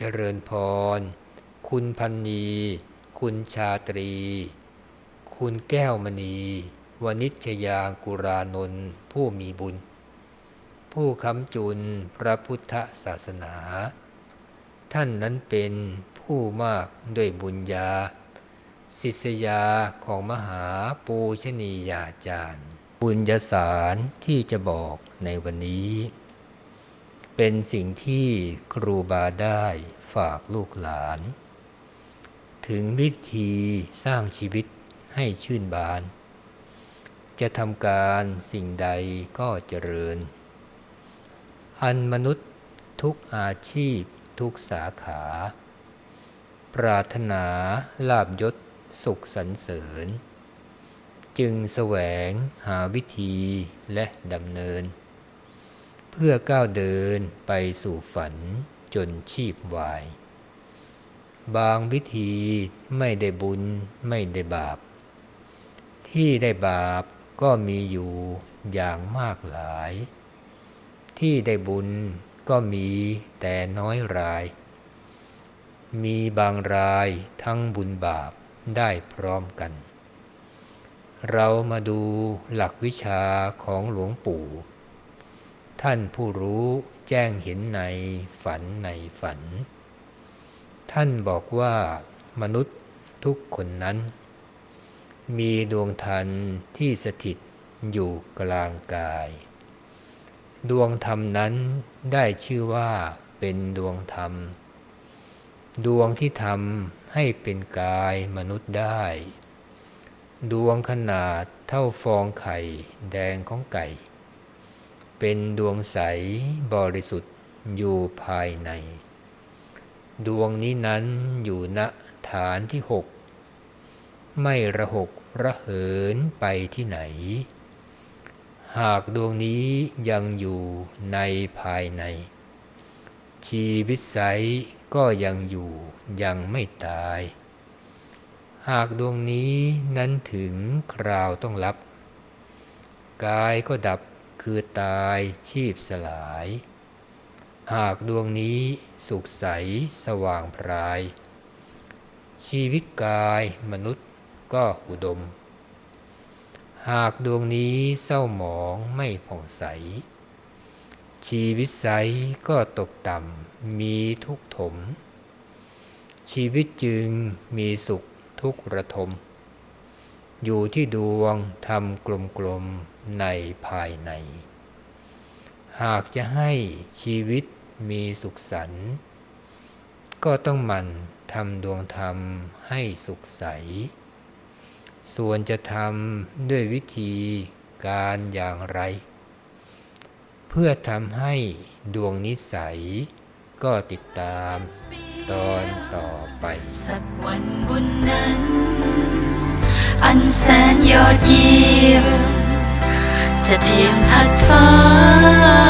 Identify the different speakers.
Speaker 1: เจริญพร คุณพันนี คุณชาตรี คุณแก้วมณี วนิชยางกุรานนท์ผู้มีบุญ ผู้ค้ำจุนพระพุทธศาสนา ท่านนั้นเป็นผู้มากด้วยบุญญาศิษยาของมหาปูชนียาจารย์ บุญญาสารที่จะบอกในวันนี้ เป็นสิ่งที่ครูบาได้ฝากลูกหลาน ถึงวิธีสร้างชีวิตให้ชื่นบาน จะทำการสิ่งใดก็เจริญ อันมนุษย์ทุกอาชีพทุกสาขา ปรารถนาลาบยศสุขสรรเสริญ จึงแสวงหาวิธีและดำเนิน พื่อก้าวเดินไปสู่ฝันจนชีพวาย บางวิธีไม่ได้บุญไม่ได้บาป ที่ได้บาปก็มีอยู่อย่างมากหลาย ที่ได้บุญก็มีแต่น้อยราย มีบางรายทั้งบุญบาปได้พร้อมกัน เรามาดูหลักวิชาของหลวงปู่ ท่านผู้รู้แจ้งเห็นในฝันในฝัน ท่านบอกว่ามนุษย์ทุกคนนั้น มีดวงทันที่สถิตอยู่กลางกาย ดวงธรรมนั้นได้ชื่อว่าเป็นดวงธรรม ดวงที่ทำให้เป็นกายมนุษย์ได้ ดวงขนาดเท่าฟองไข่แดงของไก่ เป็นดวงใสบริสุทธิ์อยู่ภายใน ดวงนี้นั้นอยู่ณฐานที่หกไม่ระหกระเหินไปที่ไหน หากดวงนี้ยังอยู่ในภายใน ชีวิตใสก็ยังอยู่ยังไม่ตาย หากดวงนี้นั้นถึงคราวต้องรับ กายก็ดับ คือตายชีพสลาย หากดวงนี้สุขใสสว่างพราย ชีวิตกายมนุษย์ก็อุดม หากดวงนี้เศร้าหมองไม่ผ่องใส ชีวิตใสก็ตกต่ำมีทุกข์ถม ชีวิตจึงมีสุขทุกขระทม อยู่ที่ดวงทำกลมๆในภายใน หากจะให้ชีวิตมีสุขสันต์ก็ต้องมันทำดวงธรรมให้สุขใส ส่วนจะทำด้วยวิธีการอย่างไร เพื่อทำให้ดวงนิสัย ก็ติดตามตอนต่อไป
Speaker 2: สักวันบุญนั้น อันแสนยอดเยี่ยมจะเทียมทัดฟ้า